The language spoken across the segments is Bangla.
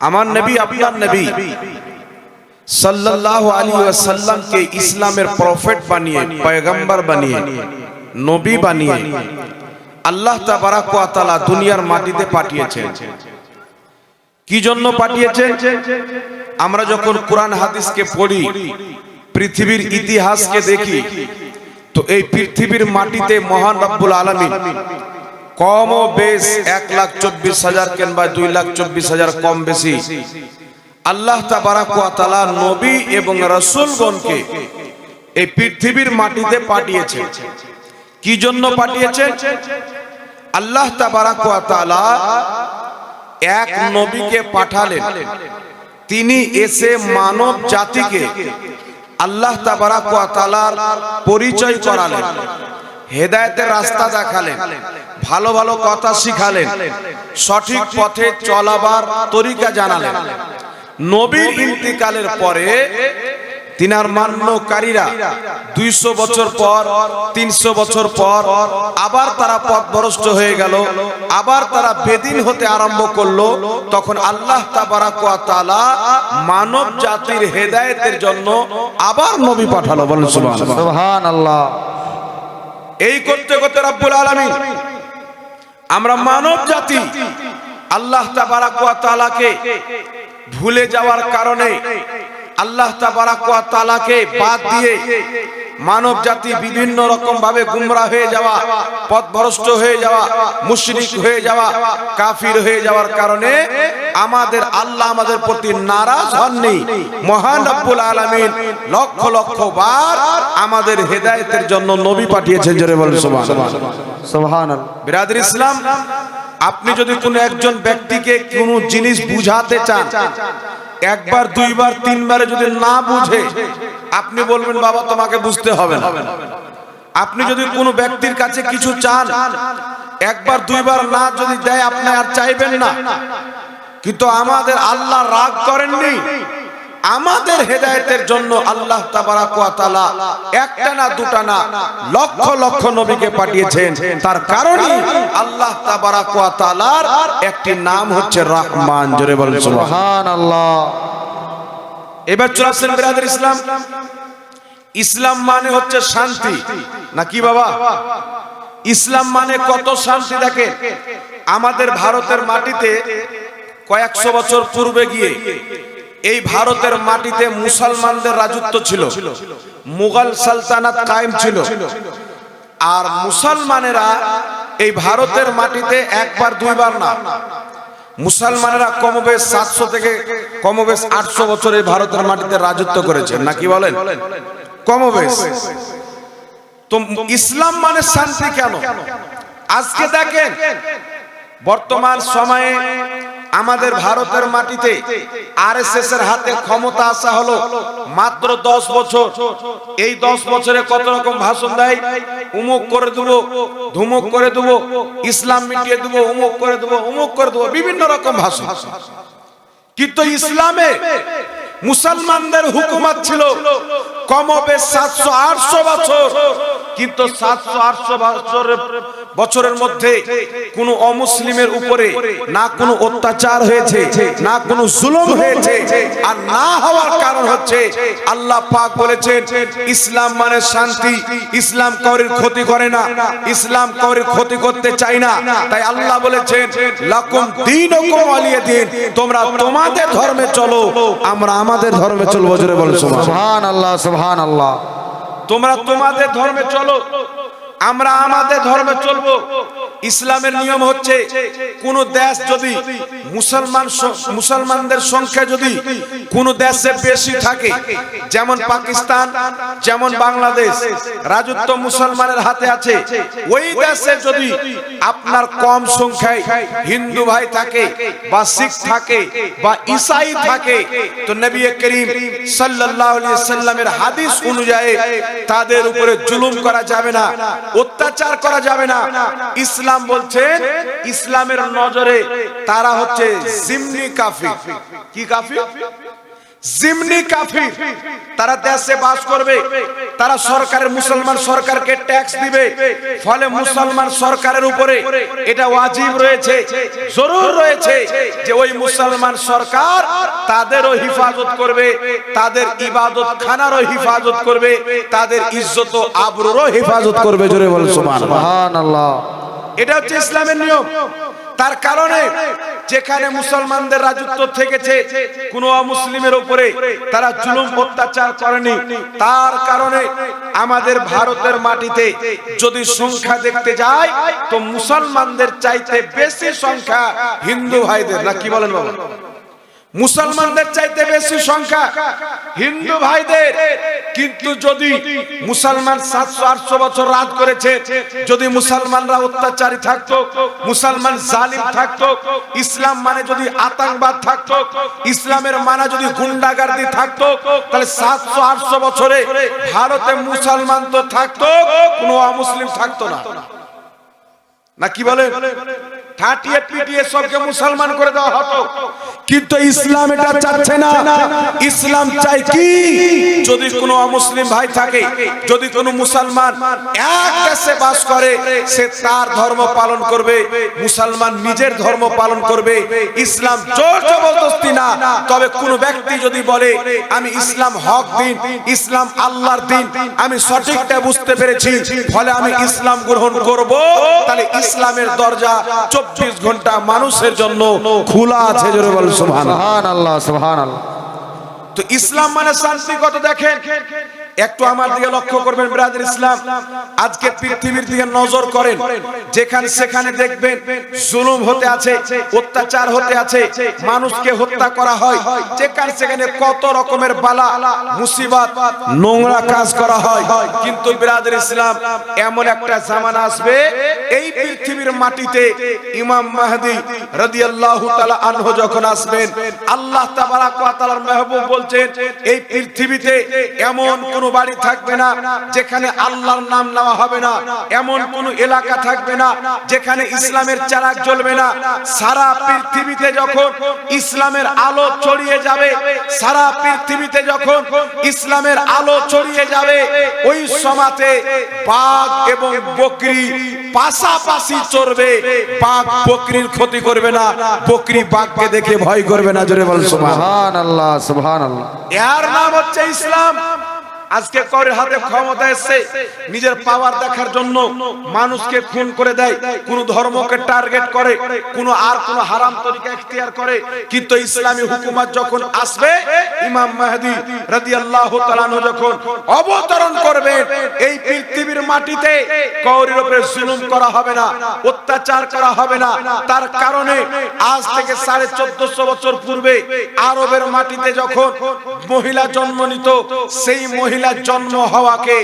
আমার নবী আপনার নবী সাল্লাল্লাহু আলাইহি ওয়াসাল্লামকে ইসলামের প্রফেট বানিয়ে পয়গম্বর বানিয়ে নবী বানিয়ে আল্লাহ তাবারাক ওয়া তাআলা দুনিয়ার মাটিতে পাঠিয়েছেন। কি জন্য পাঠিয়েছেন? আমরা যখন কোরআন হাদিসকে পড়ি পৃথিবীর ইতিহাসকে দেখি তো এই পৃথিবীর মাটিতে মহান রব্বুল আলামিন কম ও বেশ এক লাখ চব্বিশ হাজার কিংবা দুই লাখ চব্বিশ হাজার কম বেশি। আল্লাহ তাবারাক ওয়া নবী এবং রাসূলগণকে এই পৃথিবীর মাটিতে পাঠিয়েছে। কি জন্য পাঠিয়েছে? আল্লাহ তাবারাক ওয়া এক নবীকে পাঠালেন। তিনি এসে মানব জাতিকে আল্লাহ তাবারাক ওয়া পরিচয় করালেন। হেদায়েতের রাস্তা দেখালেন, ভালো ভালো কথা শিখালেন, সঠিক পথে চলাবার তরিকা জানালেন। নবীর ইন্তিকালের পরে তিনার মান্যকারীরা দুইশো বছর পর, তিনশো বছর পর আবার তারা পথ পথভ্রষ্ট হয়ে গেল, আবার তারা বেদিন হতে আরম্ভ করল। তখন আল্লাহ মানব জাতির হেদায়েতের জন্য আবার নবী পাঠালো, বলেন আল্লাহ এই করতে করতে রব্বুল আলমী আমরা মানব জাতি, আল্লাহ তালাকে ভুলে যাওয়ার কারণে, আল্লাহ তালাকে বাদ দিয়ে মানব জাতি বিভিন্ন রকম ভাবে গুমরা হয়ে যাওয়া পথভ্রষ্ট হয়ে যাওয়া মুশরিক হয়ে যাওয়া কাফির হয়ে যাওয়ার কারণে আমাদের আল্লাহ আমাদের প্রতি নারাজ হননি। মহান রব্বুল আলামিন লক্ষ লক্ষ বার আমাদের হেদায়েতের জন্য নবী পাঠিয়েছেন জোরে বলেন সুবহানাল্লাহ। সুবহান আল্লাহ বিরাদর ইসলাম আপনি যদি কোনো একজন ব্যক্তিকে কোনো জিনিস বুঝাতে চান একবার, দুইবার, তিনবারে যদি না বুঝে, আপনি বলবেন, বাবা, তোমাকে বুঝতে হবে না। আপনি যদি কোনো ব্যক্তির কাছে কিছু চান, একবার, দুইবার না যদি দেয়, আপনি আর চাইবেন না। কিন্তু আমাদের আল্লাহ রাগ করেননি। আমাদের হেদায়েতের জন্য আল্লাহ তাবারাক ওয়া একটা না দুটা না লক্ষ লক্ষ নবীকে পাঠিয়েছেন। তার কারণে আল্লাহ তাবারাক ওয়া একটি নাম হচ্ছে রহমান। জোরে বলেন সুবহান সুবহান আল্লাহ এবার চলে বিরাদের ইসলাম। ইসলাম মানে হচ্ছে শান্তি। না কি বাবা? ইসলাম মানে কত শান্তি দেখেন। আমাদের ভারতের মাটিতে কয়েকশো বছর পূর্বে গিয়ে এই ভারতের মাটিতে মুসলমানদের রাজত্ব ছিল। মুঘল সালতানাত কায়েম ছিল। আর মুসলমানেরা এই ভারতের মাটিতে একবার, দুইবার না। মুসলমানেরা কমবেশ সাতশো থেকে কমবেশ আটশো বছর এই ভারতের মাটিতে রাজত্ব করেছেন নাকি বলেন? কমবেশ। তো ইসলাম মানে শান্তি কেন? আজকে দেখেন, বর্তমান সময়ে আমাদের ভারতের মাটিতে আরএসএস এর হাতে ক্ষমতা আসা হলো মাত্র দশ বছর। এই দশ বছরে কত রকম ভাষণ দেয়? উমুক করে দেবো ধুমুক করে দেবো ইসলাম মিটিয়ে দেবো উমুক করে দেবো উমুক করে দেবো বিভিন্ন রকম ভাষণ। কিন্তু ইসলামে মুসলমানদের হুকুমত ছিল কমবে সাতশো, আটশো বছর। কিন্তু সাতশো, আটশো বছরের বছরের মধ্যে কোনো অমুসলিমের উপরে না কোনো অত্যাচার হয়েছে, না কোনো জুলুম হয়েছে, আর না হওয়ার কারণ হচ্ছে আল্লাহ পাক বলেছেন, ইসলাম মানে শান্তি, ইসলাম কাউরির ক্ষতি করে না, ইসলাম কাউরির ক্ষতি করতে চাই না। তাই আল্লাহ বলেছেন, লাকুম দীনুকুম ওয়ালিয়া দিন, তোমরা তোমাদের ধর্মে চলো, আমরা আমাদের ধর্মে চলবো, জোরে বলো সুবহান সুবহান আল্লাহ সুবহান আল্লাহ তোমরা তোমাদের ধর্মে চলো। আমরা আমাদের ধর্মে চলবো। ইসলামের নিয়ম হচ্ছে কোন দেশ যদি মুসলমান মুসলমানদের সংখ্যা যদি কোন দেশে বেশি থাকে, যেমন পাকিস্তান, যেমন বাংলাদেশ, রাজত্ব মুসলমানের হাতে আছে, ওই দেশে যদি আপনার কম সংখ্যায় হিন্দু ভাই থাকে বা শিখ থাকে বা ঈসাই থাকে, তো নবী করিম সাল্লাল্লাহু সাল্লামের হাদিস অনুযায়ী তাদের উপরে জুলুম করা যাবে না, অত্যাচার করা যাবে না, ইসলাম বলছে, ইসলামের নজরে তারা হচ্ছে জিমনি কাফির। কি কাফির? জিমনি কাফির। তারা দেশে বাস করবে, তারা সরকারের মুসলমান সরকারকে ট্যাক্স দিবে, ফলে মুসলমান সরকারের উপরে এটা ওয়াজিব রয়েছে, জরুর রয়েছে যে ওই মুসলমান সরকার তাদেরও হিফাজত করবে, তাদের ইবাদত খানারও হিফাজত করবে, তাদের ইজ্জত আবরুরও হেফাজত করবে। জোরে বল সুবহান সুবহান আল্লাহ এটা হচ্ছে ইসলামের নিয়ম। তার কারণে যেখানে মুসলমানদের রাজত্ব থেকেছে, কোন মুসলিমের উপরে তারা জুলুম অত্যাচার করেনি। তার কারণে আমাদের ভারতের মাটিতে যদি সংখ্যা দেখতে যায়, তো মুসলমানদের চাইতে বেশি সংখ্যা হিন্দু ভাইদের। না, কি বলেন বাবা? মুসলমানদের চাইতে বেশি সংখ্যা হিন্দু ভাইদের। কিন্তু যদি মুসলমান সাতশো, আটশো বছর রাজ করেছে, যদি মুসলমানরা অত্যাচারী থাকতো, মুসলমান জালিম থাকতো, ইসলাম মানে যদি আতঙ্কবাদ থাকতো, ইসলামের মানা যদি গুন্ডাগার্দি থাকতো, তাহলে সাতশো, আটশো বছরে ভারতে মুসলমান তো থাকতো, কোনো অমুসলিম থাকতো না। না কি বলে ঠাটিয়ে পিটিয়ে সবকে মুসলমান করে দেওয়া হতো। কিন্তু ইসলাম এটা চাচ্ছে না। ইসলাম চাই কি? যদি কোনো অমুসলিম ভাই থাকে যদি কোনো মুসলমান এক দেশে বাস করে সে তার ধর্ম পালন করবে মুসলমান নিজের ধর্ম পালন করবে ইসলাম জোর জবরদস্তি না। তবে কোন ব্যক্তি যদি বলে আমি ইসলাম হক দিন ইসলাম আল্লাহর দিন আমি সঠিকটা বুঝতে পেরেছি ফলে আমি ইসলাম গ্রহণ করব। তাহলে ইসলামের দরজা চব্বিশ ঘণ্টা মানুষের জন্য খোলা আছে জোরে বল সুবহান আল্লাহ সুবহান আল্লাহ তো ইসলাম মানে শান্তি কত দেখেন। একটু আমার দিকে লক্ষ্য করবেন, ব্রাদার ইসলাম। আজকে পৃথিবীর দিকে নজর করেন, যেখানে সেখানে দেখবেন জুলুম হতে আছে, অত্যাচার হতে আছে, মানুষকে হত্যা করা হয়। যেখানে সেখানে কত রকমের বালা, মুসিবত, নোংরা কাজ করা হয়। কিন্তু ব্রাদার ইসলাম, এমন একটা জামানা আসবে, এই পৃথিবীর মাটিতে ইমাম মাহদি রাদিয়াল্লাহু তাআলা আনহু যখন আসবেন, আল্লাহ তাবারাক ওয়া তাআলার মেহবুব বলছেন, এই পৃথিবীতে এমন কোন বাড়ি থাকবে না যেখানে আল্লাহর নাম নেওয়া হবে না এমন কোন এলাকা থাকবে না যেখানে ইসলামের চারাক জ্বলবে না। সারা পৃথিবীতে যখন ইসলামের আলো ছড়িয়ে যাবে সারা পৃথিবীতে যখন ইসলামের আলো ছড়িয়ে যাবে ওই সমাতে বাঘ এবং বকরি পাশাপাশি চড়বে। বাঘ বকরির ক্ষতি করবে না বকরি বাঘকে দেখে ভয় করবে না জোরে বল সুবহান সুবহান আল্লাহ সুবহান আল্লাহ এর নাম হচ্ছে ইসলাম। আজকে করে হাতে ক্ষমতা এসছে, নিজের পাওয়ার দেখার জন্য মানুষকে খুন করে দেয়, কোন ধর্মকে টার্গেট করে, কোন আর কোন হারাম তরিকা এখতিয়ার করে। কিন্তু ইসলামী হুকুমত যখন আসবে, ইমাম মাহদি রাদিয়াল্লাহু তাআলা যখন অবতরণ করবে, এই পৃথিবীর মাটিতে কওরের উপরে জুলুম করা হবে না, অত্যাচার করা হবে না। তার কারণে আজ থেকে সাড়ে চোদ্দশো বছর পূর্বে আরবের মাটিতে যখন মহিলা জন্ম নিত, সেই মহিলা জন্ম হওয়াকে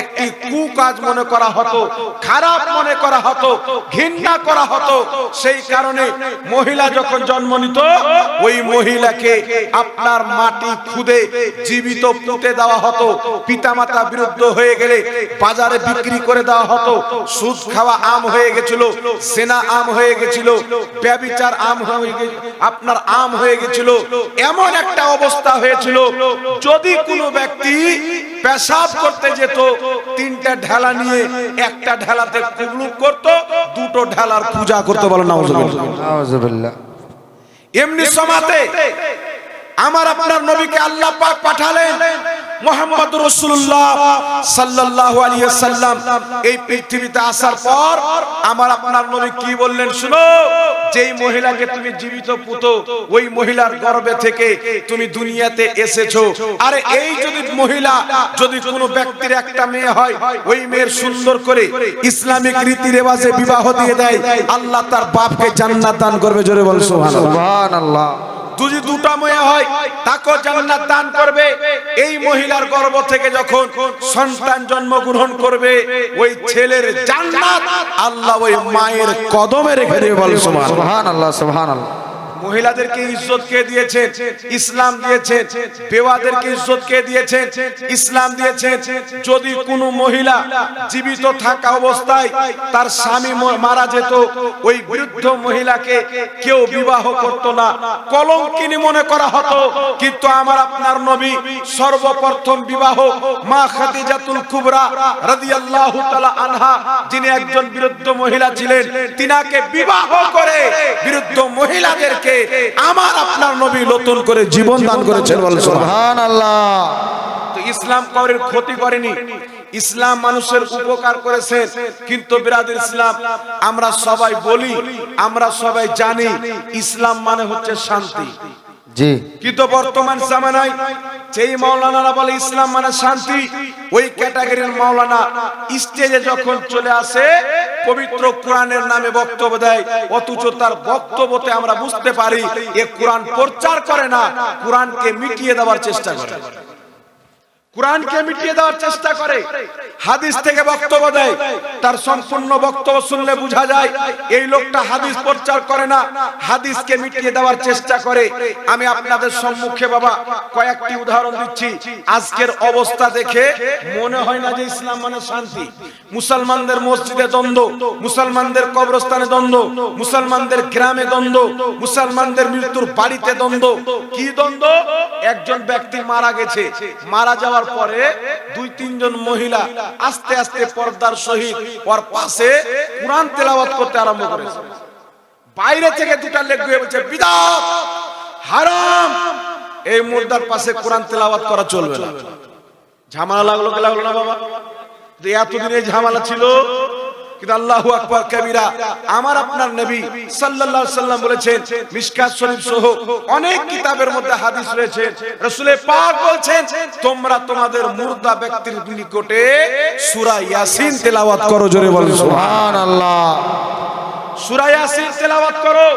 একটি কুকাজ মনে করা হতো, খারাপ মনে করা হতো, ঘৃণা করা হতো। সেই কারণে মহিলা যখন জন্ম নিত, ওই মহিলাকে আপনার মাটি খুদে জীবিত পুঁতে দেওয়া হতো পিতামাতা বিরুদ্ধ হয়ে গেলে বাজারে বিক্রি করে দেওয়া হতো, সুদ খাওয়া আম হয়ে গেছিল, সেনা আম হয়ে গেছিল, ব্যবিচার আম হয়ে আপনার আম হয়ে গেছিল, এমন একটা অবস্থা হয়েছিল, যদি কোনো ব্যক্তি পেশাব করতে যেত তিনটা ঢেলা নিয়ে একটা ঢেলাতে কুবলুক করত দুটো ঢেলার পূজা করতে বলো না এমনি সমাতে আমার আপনার নবীকে আল্লাহ পাক পাঠালেন। মোহাম্মদ রসুল্লাহ সাল্লাল্লাহু আলাইহি সাল্লাম এই পৃথিবীতে আসার পর আমার আপনার নবী কি বললেন শুনো, যেই মহিলাকে তুমি জীবিত পুত, ওই মহিলার গর্ভে থেকে তুমি দুনিয়াতে এসেছ। আরে এই যদি মহিলা, যদি কোনো ব্যক্তির একটা মেয়ে হয়, ওই মেয়ের সুন্দর করে ইসলামিক রীতি রেওয়াজে বিবাহ দিয়ে দেয়, আল্লাহ তার বাপকে জান্নাত দান করবে, জোরে বল সুবহানাল্লাহ। যদি দুটা মেয়ে হয় তাকে জান্নাত দান করবে। এই মহিলার গর্ভ থেকে যখন সন্তান জন্মগ্রহণ করবে, ওই ছেলের জান্নাত আল্লাহ ওই মায়ের কদমে রেখে দেবে বলে সুবহানাল্লাহ। সুবহান আল্লাহ সুবহান আল্লাহ মহিলাদেরকে ইজ্জত কে দিয়েছেন? ইসলাম দিয়েছেন? বেওয়াদেরকে ইজ্জত কে দিয়েছেন? ইসলাম দিয়েছেন? যদি কোনো মহিলা জীবিত থাকা অবস্থায় তার স্বামী মারা যেত, ওই বৃদ্ধ মহিলাকে কেউ বিবাহ করত না। কলঙ্কিনী মনে করা হতো, কিন্তু আমার আপনার নবী সর্বপ্রথম বিবাহ মা খাদিজাতুল কুবরা রাদিয়াল্লাহু তাআলা আনহা, যিনি একজন বিরুদ্ধ মহিলা ছিলেন, তিনাকে বিবাহ করে বিরুদ্ধ মহিলাদেরকে আমার আপনার নবী নতুন করে জীবন দান করেছেন বলে সুবহান সুবহান আল্লাহ তো ইসলাম কাউরের ক্ষতি করেনি। ইসলাম মানুষের উপকার করেছে কিন্তু বিরাদের ইসলাম আমরা সবাই বলি আমরা সবাই জানি ইসলাম মানে হচ্ছে শান্তি। কিন্তু বর্তমান জামানায়? যেই মাওলানারা বলে ইসলাম মানে শান্তি, ওই ক্যাটাগরির মাওলানা স্টেজে যখন চলে আসে, পবিত্র কোরআনের নামে বক্তব্য দেয়। অথচ তার বক্তব্যতে আমরা বুঝতে পারি, এ কোরআন প্রচার করে না, কোরআনকে মিটিয়ে দেওয়ার চেষ্টা করে। কোরআনকে মিটিয়ে দেওয়ার চেষ্টা করে, হাদিস থেকে বক্তব্য দেয়, তার সম্পূর্ণ বক্তব্য শুনলে বোঝা যায়, এই লোকটা হাদিস প্রচার করে না, হাদিসকে মিটিয়ে দেওয়ার চেষ্টা করে। আমি আপনাদের সম্মুখে বাবা কয়েকটি উদাহরণ দিচ্ছি। আজকের অবস্থা দেখে মনে হয় না যে ইসলাম মানে শান্তি। মুসলমানদের মসজিদে দ্বন্দ্ব, মুসলমানদের কবরস্থানে দ্বন্দ্ব, মুসলমানদের গ্রামে দ্বন্দ্ব, মুসলমানদের মৃত্যুর বাড়িতে দ্বন্দ্ব। কি দ্বন্দ্ব? একজন ব্যক্তি মারা গেছে, মারা যাওয়ার পরে দুই, তিনজন মহিলা আস্তে আস্তে পর্দার সহিত ওর পাশে কোরআন তেলাওয়াত করতে আরম্ভ করেছে। বাইরে থেকে দুটা লেগ হয়ে বলছে, বিদাত, হারাম। এই মুর্দার পাশে কোরআন তেলাওয়াত করা চলবে না। ঝামেলা লাগল কি লাগল না বাবা? এতদিন এই ঝামেলা ছিল কিন্তু আল্লাহু আকবার কবিরা, আমার আপনার নবী সাল্লাল্লাহু সাল্লাম বলেছেন, মিশকাত শরীফ সহ অনেক কিতাবের মধ্যে হাদিস রয়েছে রাসূলে পাক বলছেন, তোমরা তোমাদের মুর্দা ব্যক্তির নিকটে সূরা ইয়াসিন তেলাওয়াত করো, জোরে বলেন সুবহান সুবহান সূরা ইয়াসিন তেলাওয়াত করো।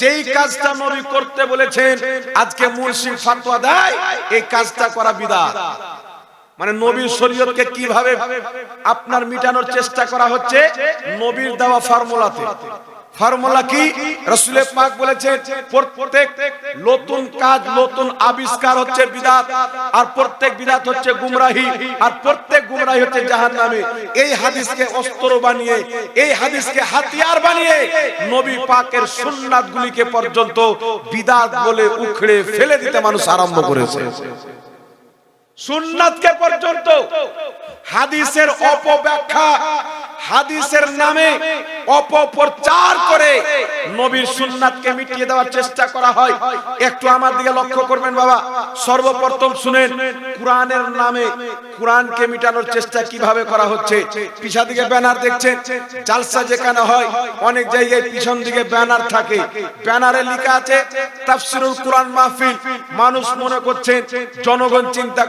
যেই কাজটা নবী করতে বলেছেন, আজকে মুর্শিদ ফতোয়া দেয়, এই কাজটা করা বিদআত মানে নবীর শরীয়তকে কীভাবে আপনার মিটানোর চেষ্টা করা হচ্ছে? নবীর দেওয়া ফর্মুলাতে। ফর্মুলা কি? রাসূলের পাক বলেছেন, প্রত্যেক নতুন কাজ, নতুন আবিষ্কার হচ্ছে বিদাত, আর প্রত্যেক বিদাত হচ্ছে গুমরাহি, আর প্রত্যেক গুমরাহি হচ্ছে জাহান্নামে। এই হাদিসকে অস্ত্র বানিয়ে, এই হাদিসকে হাতিয়ার বানিয়ে নবী পাকের সুন্নাতগুলিকে পর্যন্ত বিদাত বলে উখড়ে ফেলে দিতে মানুষ আরম্ভ করেছে। সুন্নাতকে পর্যন্ত। হাদিসের অপব্যাখ্যা, হাদিসের নামে অপপ্রচার করে নবীর সুন্নাতকে মিটিয়ে দেওয়ার চেষ্টা করা হয়। একটু আমার দিকে লক্ষ্য করবেন বাবা। সর্বপ্রথম শুনেন, কোরআনের নামে কোরআনকে মিটানোর চেষ্টা কীভাবে করা হচ্ছে? পিছা দিকে ব্যানার দেখছেন, জালসা যেখানে হয়, অনেক জায়গায় পিছন দিকে ব্যানার থাকে। ব্যানারে লেখা আছে, তাফসিরুল কোরআন মাহফিল। মানুষ মনে করছেন, জনগণ চিন্তা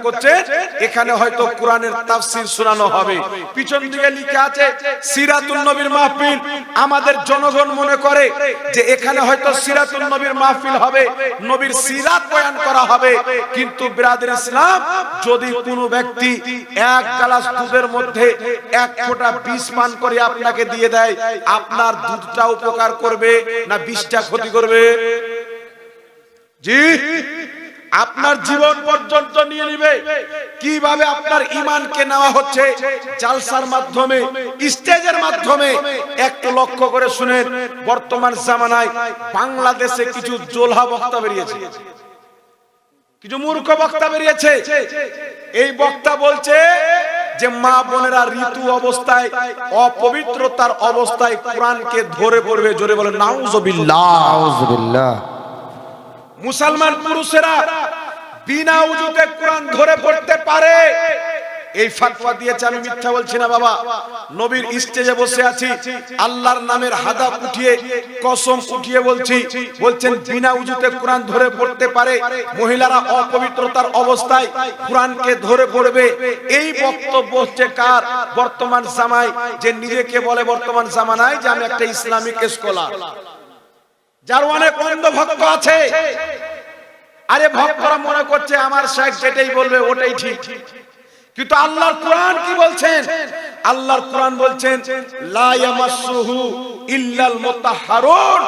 এখানে হয়তো কোরআনের তাফসির শোনানো হবে। পিছন দিকে লেখা আছে সিরাতুল নবীর মাহফিল। আমাদের জনগণ মনে করে যে এখানে হয়তো সিরাতুল নবীর মাহফিল হবে, নবীর সিরাত বয়ান করা হবে। কিন্তু বিরাদের ইসলাম, যদি কোনো ব্যক্তি এক গ্লাস দুধের মধ্যে এক ফোঁটা বিষ পান করে আপনাকে দিয়ে দেয়, আপনার দুধটা উপকার করবে না বিষটা ক্ষতি করবে? জি? আপনার জীবন পর্যন্ত নিয়ে নিবে। কীভাবে আপনার ইমানকে নেওয়া হচ্ছে? জালসার মাধ্যমে, স্টেজের মাধ্যমে। একটু লক্ষ্য করে শুনেন বর্তমান জামানায় বাংলাদেশে কিছু জোলহা বক্তা বেরিয়েছে। কিছু মূর্খ বক্তা বেরিয়েছে। এই বক্তা বলছে যে, মা বোনেরা ঋতু অবস্থায়, অপবিত্রতার অবস্থায় কোরআনকে ধরে পড়বে, জোরে বলে, নাউজুবিল্লাহ। আউযুবিল্লাহ মুসলমান পুরুষেরা বিনা উজুতে কোরআন ধরে পড়তে পারে। এই ফাতওয়া দিয়েছে, আমি মিথ্যা বলছি না বাবা। নবীর স্টেজে বসে আছি, আল্লাহর নামের হাদা উঠিয়ে, কসম উঠিয়ে বলছি, বলছেন বিনা উজুতে কোরআন ধরে পড়তে পারে, মহিলারা অপবিত্রতার অবস্থায় কোরআনকে ধরে পড়বে। এই বক্তব্য হচ্ছে কার? বর্তমান জামায় যে নিজেকে বলে বর্তমান জামানায় যে আমি একটা ইসলামিক স্কলার যার অনেক অন্ধ ভক্ত আছে। আরে ভক্তরা মনে করছে আমার শেখ যেটাই বলবে ওটাই ঠিক। কিন্তু আল্লাহর কোরআন কি বলছেন? আল্লাহর কোরআন বলছেন লা ইয়ামাসসুহু ইল্লাল মুতাহহারুন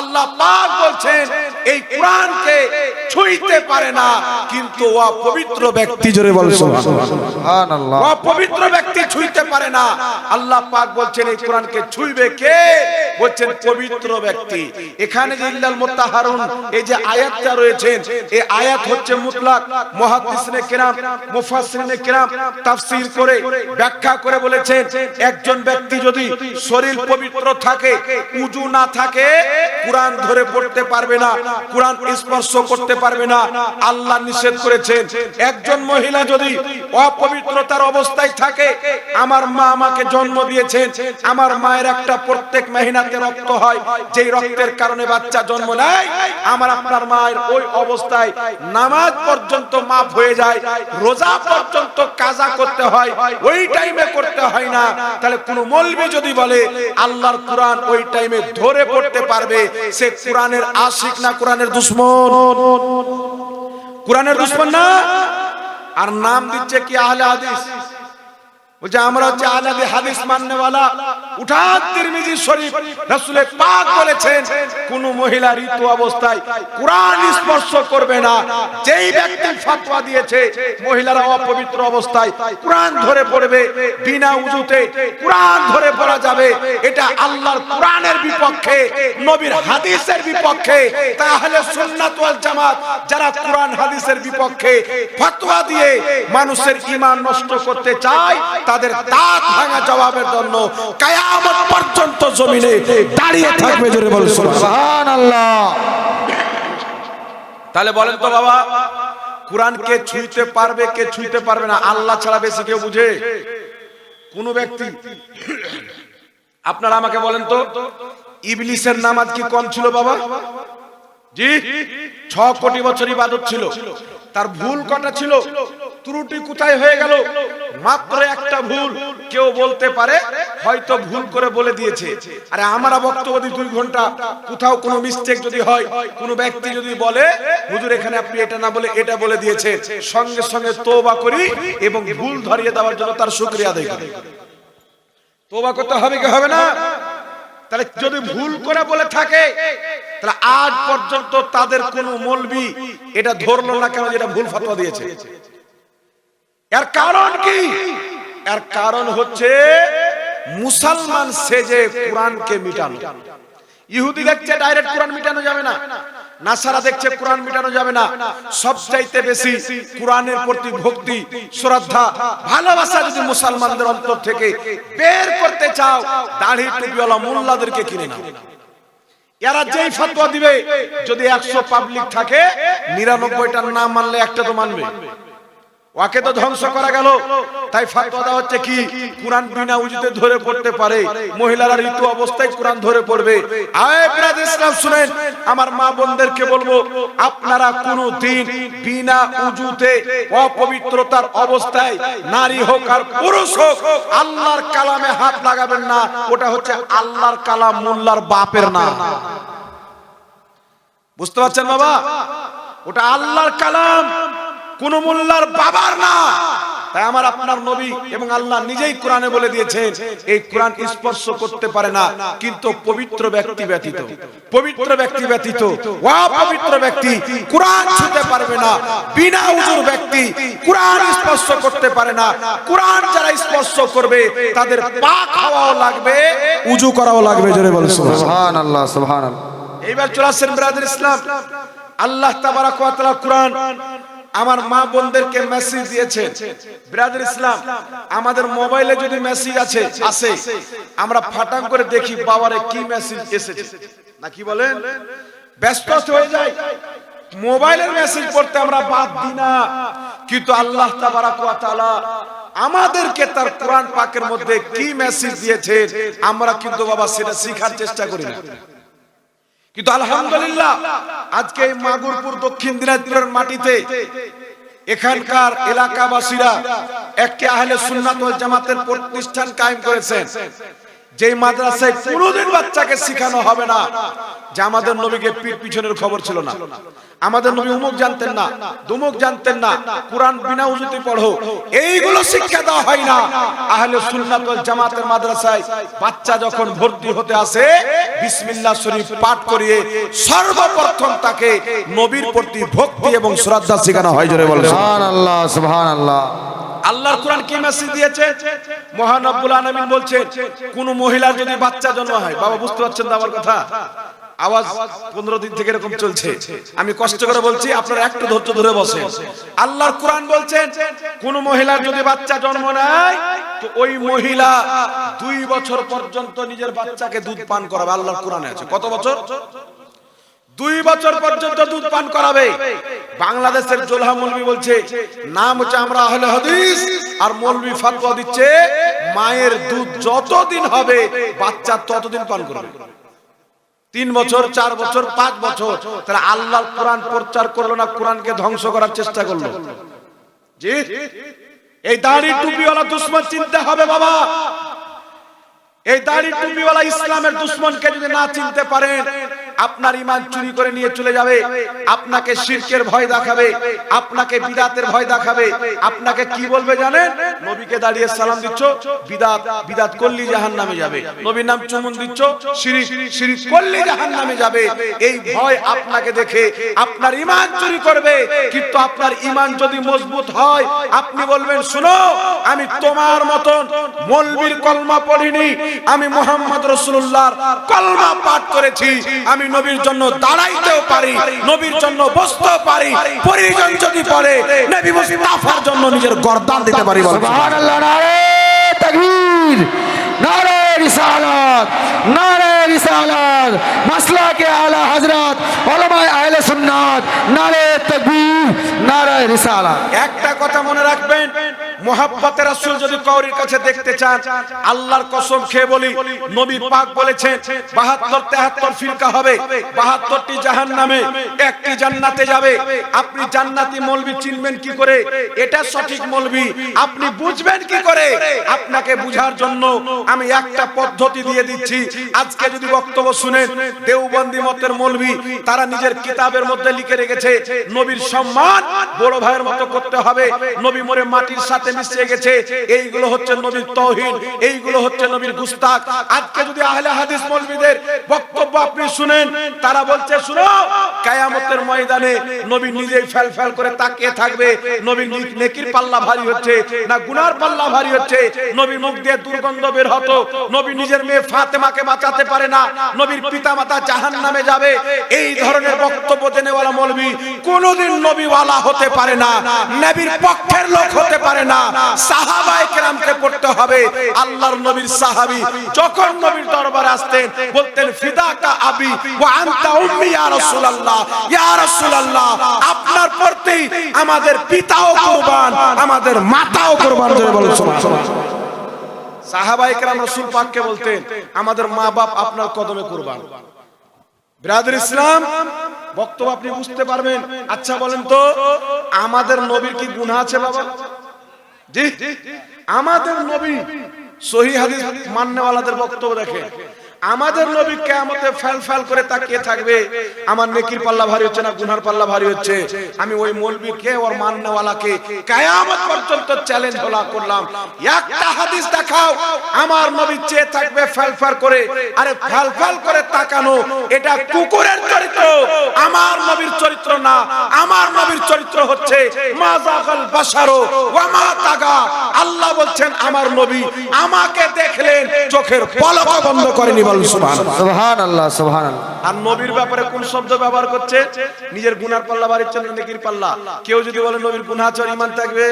আল্লাহ পাক বলছেন এই কোরআনকে ছুঁইতে পারে না কিন্তু ও পবিত্র ব্যক্তি জোরে বল সুবহানাল্লাহ। ও পবিত্র ব্যক্তি ছুঁইতে পারে না। আল্লাহ পাক বলছেন এই কোরআনকে ছুঁইবে কে? বলছেন পবিত্র ব্যক্তি। এখানে যে ইল্লাল মুতাহহারুন এই যে আয়াতটা রয়েছে এই আয়াত হচ্ছে মুতলাক মুহাদ্দিসিনে কিরাম মুফাসসিরিনে কিরাম তাফসীর করে ব্যাখ্যা করে বলেছেন, একজন ব্যক্তি যদি শরীর পবিত্র থাকে, উজু না থাকে, কোরআন ধরে পড়তে পারবে না, কোরআন স্পর্শ করতে পারবে না, আল্লাহ নিষেধ করেছেন। একজন মহিলা যদি অপবিত্রতার অবস্থায় থাকে, আমার মা আমাকে জন্ম দিয়েছেন, আমার মায়ের একটা প্রত্যেক মেহনাতে রক্ত হয়, যেই রক্তের কারণে বাচ্চা জন্ম নেয়, আমার আপনার মায়ের ওই অবস্থায় নামাজ পর্যন্ত মাফ হয়ে যায়, রোজা পর্যন্ত কাজা করতে হয়, ওই টাইমে করতে হয় না। তাহলে কোন মলবি যদি বলে, আল্লাহর কোরআন ওই টাইমে ধরে পড়তে পারবে, সে কোরআনের আশিক না কোরআনের দুশ্মন? কোরআনের দুশ্মন না? আর নাম দিচ্ছে কি আহলে হাদিস? বলছে, আমরা হচ্ছে হাদিস তিরমিজি শরীফ পাক বলেছেন, কোন মহিলা ঋতু অবস্থায় কোরআন স্পর্শ করবে না। যেই ব্যক্তি দিয়েছে, মহিলারা অপবিত্র অবস্থায় কোরআন ধরে পড়বে, বিনা উজুতে কোরআন ধরে পড়া যাবে। এটা আল্লাহর কোরআনের বিপক্ষে, নবীর হাদিসের বিপক্ষে। তাহলে সুন্নাত ওয়াল জামাত, যারা কোরআন হাদিসের বিপক্ষে ফতোয়া দিয়ে মানুষের ঈমান নষ্ট করতে চায় তাদের দাঁত ভাঙা জবাবের জন্য কায়ামত পর্যন্ত জমিনে দাঁড়িয়ে থাকবে জোরে বল সুবহানাল্লাহ। তাহলে বলেন তো বাবা, কোরআন কে ছুঁইতে পারবে, কে ছুঁইতে পারবে না, আল্লাহ ছাড়া বেশি কেউ বুঝে? কোন ব্যক্তি? আপনারা আমাকে বলেন তো, ইবলিসের নামাজ কি কম ছিল বাবা? জি, ছ কোটি বছর ইবাদত ছিল। তার ভুল কটা ছিল ত্রুটি কোথায় হয়ে গেল? মাত্র একটা ভুল কেউ বলতে পারে হয়তো ভুল করে বলে দিয়েছে। আরে আমরা বক্তব্য দিই দুই ঘণ্টা কোথাও কোনো মিস্টেক যদি হয় কোনো ব্যক্তি যদি বলে হুজুর এখানে আপনি এটা না বলে এটা বলে দিয়েছে সঙ্গে সঙ্গে তোবা করি এবং ভুল ধরিয়ে দেওয়ার জন্য তার শুকরিয়া আদায় করি। তোবা করতে হবে কি হবে না? তাহলে যদি ভুল করে বলে থাকে, তাহলে আজ পর্যন্ত তাদের কোন মলবি এটা ধরলো না কেন যেটা ভুল ফতোয়া দিয়েছে? এর কারণ কি? এর কারণ হচ্ছে মুসলমান সেজে কোরআনকে মিটানো। ইহুদি দেখছে ডাইরেক্ট কোরআন মিটানো যাবে না। নাসারা দেখছে কোরআন মিটানো যাবে না। সবচাইতে বেশি কোরআনের প্রতি ভক্তি শ্রদ্ধা ভালোবাসা যদি মুসলমানদের অন্তর থেকে বের করতে চাও দাঁড়ি টুপিওয়ালা মোল্লাদেরকে কিনে নাও। এরা যেই ফতোয়া দিবে যদি একশো পাবলিক থাকে নিরানব্বইটার না মানলে একটা তো মানবে। ওকে তো ধ্বংস করা গেল। তাই ফাতোয়া দেওয়া হচ্ছে কি? কোরআন বিনা উজুতে ধরে পড়তে পারে। মহিলারা ঋতু অবস্থায় কোরআন ধরে পড়বে। আয় ব্রাদার ইসলাম শুনেন। আমার মা বোনদেরকে বলব আপনারা কোনো দিন বিনা উজুতে অপবিত্রতার অবস্থায় নারী হোক আর পুরুষ হোক আল্লাহর কালামে হাত লাগাবেন না। ওটা হচ্ছে আল্লাহর কালাম মোল্লার বাপের না বুঝতে পারছেন বাবা? ওটা আল্লাহর কালাম। কোন মোল্লার বাবার না। তাই আমার আপনার নবী এবং আল্লাহ নিজেই কোরআনে বলে দিয়েছেন এই কোরআন স্পর্শ করতে পারে না কিন্তু পবিত্র ব্যক্তি ব্যতীত। পবিত্র ব্যক্তি ব্যতীত ওয়া পবিত্র ব্যক্তি কোরআন ছুঁতে পারবে না বিনা উজুর ব্যক্তি কোরআন স্পর্শ করতে পারে না। কোরআন যারা স্পর্শ করবে তাদের পা খাওয়াও লাগবে উজু করাও লাগবে জোরে বলে সুবহানাল্লাহ। সুবহানাল্লাহ এইবার চলে আসছেন ব্রাদার ইসলাম। আল্লাহ তাবারাক ওয়া তাআলা কোরআন আমার মা বোনদেরকে মেসেজ দিয়েছে ব্রাদার ইসলাম আমাদের মোবাইলে যদি মেসেজ আছে, আসে। আমরা ফাটাং করে দেখি বাবারে কি মেসেজ এসেছে। না কি বলেন? ব্যস্ত হয়ে যায়। মোবাইলের মেসেজ পড়তে আমরা বাদ দিই না। কিন্তু আল্লাহ তাআলা আমাদেরকে তার কোরআন পাকের মধ্যে কি মেসেজ দিয়েছে, আমরা কিন্তু বাবা সেটা শেখার চেষ্টা করি না। কিন্তু আলহামদুলিল্লাহ, আজকে এই মাগুরপুর দক্ষিণ দিনাজপুরের মাটিতে এখানকার এলাকাবাসীরা একটি আহলে সুন্নাত ওয়াল জামাতের প্রতিষ্ঠান কায়েম করেছেন। যেই মাদ্রাসায় কোনোদিন বাচ্চাকে শেখানো হবে না, যে আমাদের নবীকে পিছনের খবর ছিল না। আমাদের নবী উমুক জানতেন না, দুমুক জানতেন না, কোরআন বিনা উজুতে পড়ো, এইগুলো শিক্ষা দেওয়া হয় না। আহলে সুন্নাত ওয়াল জামাতের মাদ্রাসায় বাচ্চা যখন ভর্তি হতে আসে, বিসমিল্লাহ শরীফ পাঠ করিয়ে সর্বপ্রথম তাকে নবীর প্রতি ভক্তি এবং শ্রদ্ধা শেখানো হয়, জোরে বলে সুবহান আল্লাহ সুবহান আল্লাহ আল্লাহর কোরআন কি মেসেজ দিয়েছে? মহান রব্বুল আলামিন বলছেন, কোন মহিলার যদি বাচ্চা জন্ম হয়, বাবা বুঝতে পারছেন তো আমার কথা, আওয়াজ পনেরো দিন থেকে এরকম চলছে। আমি কষ্ট করে বলছি, আপনারা একটু ধৈর্য ধরে বসে আল্লাহর কোরআন বলছেন, কোন মহিলার যদি বাচ্চা জন্ম নেয়, তো ওই মহিলা দুই বছর পর্যন্ত নিজের বাচ্চাকে দুধ পান করাবে, আল্লাহর কোরআনে আছে। কত বছর? দুই বছর পর্যন্ত দুধ পান করাবে। বাংলাদেশের জোলহা মৌলবি বলছে, নাম হচ্ছে আমরা আহলে হাদিস, আর মৌলবি ফাতোয়া দিচ্ছে, মায়ের দুধ যতদিন হবে, বাচ্চা ততদিন পান করবে। তিন বছর, চার বছর, পাঁচ বছর, তাহলে আল্লাহর কোরআন প্রচার করল না, কোরআনকে ধ্বংস করার চেষ্টা করল? জি? এই দাড়ি টুপিওয়ালা দুশ্মন চিনতে হবে বাবা। এই দাড়ি টুপিওয়ালা ইসলামের দুশ্মনকে যদি না চিনতে পারেন আপনার ইমান চুরি করে নিয়ে চলে যাবে। আপনাকে শিরকের ভয় দেখাবে, আপনাকে বিদাতের ভয় দেখাবে। আপনাকে কি বলবে জানেন? নবীকে দাঁড়িয়ে সালাম দিচ্ছ, বিদাত বিদাত করলি জাহান নামে যাবে। নবীর নাম চুমুন দিচ্ছ, শিরিক শিরিক করলি জাহান নামে যাবে। এই ভয় আপনাকে দেখে আপনার ইমান চুরি করবে। কিন্তু আপনার ইমান যদি মজবুত হয়, আপনি বলবেন, শুনো, আমি তোমার মতন মলবির কলমা পড়িনি। আমি মোহাম্মদ রসুল্লাহর কলমা পাঠ করেছি। আমি নবীর জন্য দাঁড়াইতেও পারি, নবীর জন্য বসতেও পারি, পরিজন যদি পড়ে নবী মুস্তাফার জন্য নিজের গর্দান দিতে পারি বলব সুবহানাল্লাহ, নারে তাকবীর, নারে রিসালাত, নারে রিসালাত, মাসলাকে আলা হযরত উলামায়ে আহলে সুন্নাত, নারে তাকবীর, নারে রিসালাত। একটা কথা মনে রাখবেন, মোহাব্বতের রাসূল যদি কওরির কাছে দেখতে চান, আল্লাহর কসম খেয়ে বলি, নবী পাক বলেছেন 72 73 ফিরকা হবে 72টি জাহান্নামে, একটি জান্নাতে যাবে। আপনি জান্নাতি মৌলবি চিনবেন কি করে? এটা সঠিক মৌলবি। আপনি বুঝবেন কি করে? আপনাকে বুঝার জন্য আমি একটা পদ্ধতি দিয়ে দিচ্ছি। আজকে যদি বক্তব্য শুনেন, দেওবন্দি মতের মৌলবি, তারা নিজের কিতাবের মধ্যে লিখে রেখেছে, নবীর সম্মান বড় ভাইয়ের মতো করতে হবে, নবী মরে মাটির সাথে মিশে গেছে, এইগুলো হচ্ছে নবীর তৌহিদ, এইগুলো হচ্ছে নবীর গুস্তাক আজকে যদি আহলে হাদিস মৌলবীদের বক্তব্য আপনি শুনেন, তারা বলছে, শুনো, কায়ামতের ময়দানে নবী নিজেই ফেল ফেল করে তাকিয়ে থাকবে নবীর নেকির পাল্লা ভারী হচ্ছে, না গুনার পাল্লা ভারী হচ্ছে, নবী মুখ দিয়ে দুর্গন্ধ বের হতো নবী নিজের মেয়ে ফাতেমাকে বাঁচাতে পারে না, নবীর পিতামাতা জাহান নামে যাবে। এই ধরনের বক্তব্য দেনেওয়ালা মৌলবী কোনোদিন নবীওয়ালা হতে পারে না, নবীর পক্ষের লোক হতে পারে না। সাহাবায়ে কেরামকে পড়তে হবে আল্লাহর নবীর সাহাবী। যখন নবীর দরবারে আসতেন, বলতেন, ফিদাকা আবি ওয়া আনতা উম্মি ইয়া রাসূলুল্লাহ ইয়া রাসূলুল্লাহ, আপনার প্রতি আমাদের পিতাও কুরবান, আমাদের মাতাও কুরবান। জোরে বলুন, সুবহানাল্লাহ। সাহাবায়ে রসুল পাককে বলতেন, আমাদের মা বাপ আপনার কদমে কুরবান। ব্রাদার ইসলাম, বক্তব্য আপনি বুঝতে পারবেন। আচ্ছা বলেন তো, আমাদের নবীর কি গুণা আছে বাবা? জি আমাদের নবী সহি হাদিস মান্যওয়ালাদের বক্তব্য দেখে আমাদের নবী কেয়ামতে ফেল ফেল করে তাকিয়ে থাকবে। আমার নেকির পাল্লা ভারী হচ্ছে না, গুনার পাল্লা ভারী হচ্ছে। আমি ওই মৌলবীকে ওর মান্যওয়ালাকে কেয়ামত পর্যন্ত চ্যালেঞ্জ হলা করলাম। একটা হাদিস দেখাও, আমার নবী চেয়ে থাকবে ফেল ফেল করে। আরে ফেল ফেল করে তাকানো, এটা কুকুরের চরিত্র। আমার নবীর চরিত্র না, আমার নবীর চরিত্র হচ্ছে মাজাগাল বাশারো ওয়া মা তাগা। আল্লাহ বলছেন, আমার নবী আমাকে দেখলেন, চোখের পলক বন্ধ করেনি সুবহান আর নবীর ব্যাপারে কোন শব্দ ব্যবহার করছে? নিজের গুনার পাল্লা বাড়ির জন্য নেকির পাল্লা। কেউ যদি বলে নবীর গুনাহ ইমান ঈমান থাকবে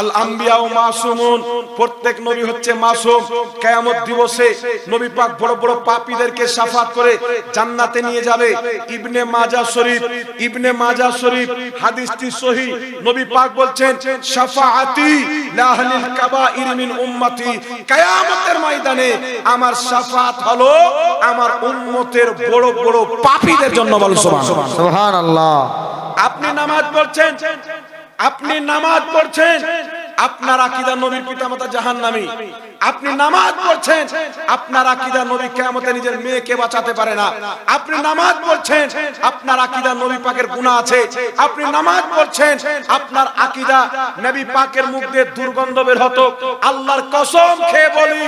আল আম্বিয়া ও মাসুমুন। প্রত্যেক নবী হচ্ছে মাসুম। কিয়ামত দিবসে নবী পাক বড় বড় পাপীদেরকে শাফাত করে জান্নাতে নিয়ে যাবে। ইবনে মাজা শরীফ ইবনে মাজা শরীফ হাদিসটি সহিহ নবী পাক বলছেন শাফাআতি লাহলিল কাবাইর মিন উম্মতি। কিয়ামতের ময়দানে আমার শাফাত হলো আমার উম্মতের বড় বড় পাপীদের জন্য বল সুবহানাল্লাহ। সুবহান আপনি নামাজ পড়ছেন? আপনি নামাজ পড়ছেন আপনার আকিদা নবীর পিতামাতা জাহান্নামী। আপনি নামাজ পড়ছেন, আপনার আকিদা নবী কিয়ামতে নিজের মেয়েকে বাঁচাতে পারে না। আপনি নামাজ পড়ছেন, আপনার আকিদা নবী পাকের গুনাহ আছে। আপনি নামাজ পড়ছেন, আপনার আকিদা নবী পাকের মুখ দিয়ে দুর্গন্ধ বের হতো। আল্লাহর কসম খেয়ে বলি,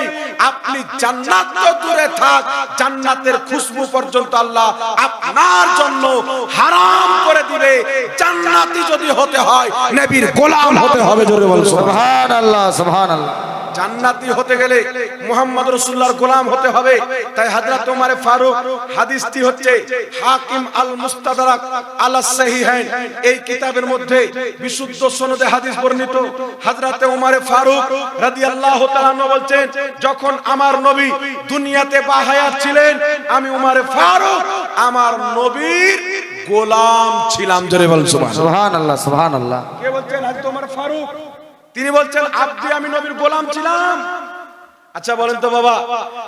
আপনি জান্নাত তো দূরে থাক, জান্নাতের খুশবু পর্যন্ত আল্লাহ আপনার জন্য হারাম করে দিবে। জান্নাতি যদি হতে হয়, নবীর গোলাম হতে হবে, জোরে বলুন সুবহান আল্লাহ সুবহান আল্লাহ জান্নাতি হতে গেলে মুহাম্মদ গোলাম হতে হবে। তাই ফারুক হাদিসটি হচ্ছে হাকিম আল মুস্তাদরাক আলা সাহিহাইন। এই কিতাবের মধ্যে বিশুদ্ধ সনদে হাদিস বর্ণিত। ফারুক রাদিয়াল্লাহু তাআলা আনহু বলছেন যখন আমার নবী দুনিয়াতে বাহায়াত ছিলেন আমি ওমর ফারুক আমার নবীর গোলাম ছিলাম। জোরে বল কে বলছেন? হযরত ওমর ফারুক। তিনি বলছেন আপনি আমি নবীর গোলাম ছিলাম। আচ্ছা বলেন তো বাবা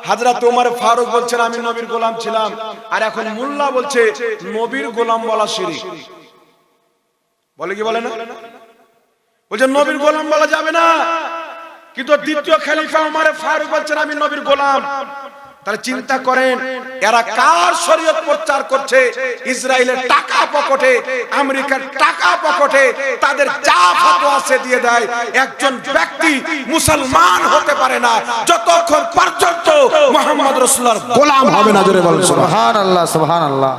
হাজরা তোমার ফারুক বলছেন, আমি নবীর গোলাম ছিলাম। আর এখন মুল্লা বলছে, নবীর গোলাম বলা শিরিক। বলে কি বলে না? বলছে, নবীর গোলাম বলা যাবে না। কিন্তু দ্বিতীয় খেলিফা আমার ফারুক বলছেন, আমি নবীর গোলাম। তাহলে চিন্তা করেন, এরা কার শরীয়ত প্রচার করছে? ইসরায়েলের টাকা পকেটে, আমেরিকার টাকা পকেটে, তাদের যা ফতোয়া সে দিয়ে দেয়। একজন ব্যক্তি মুসলমান হতে পারে না, যতক্ষণ পর্যন্ত মোহাম্মদ রাসূলুল্লাহর গোলাম হবে না, জোরে বলুন সুবহানাল্লাহ সুবহানাল্লাহ।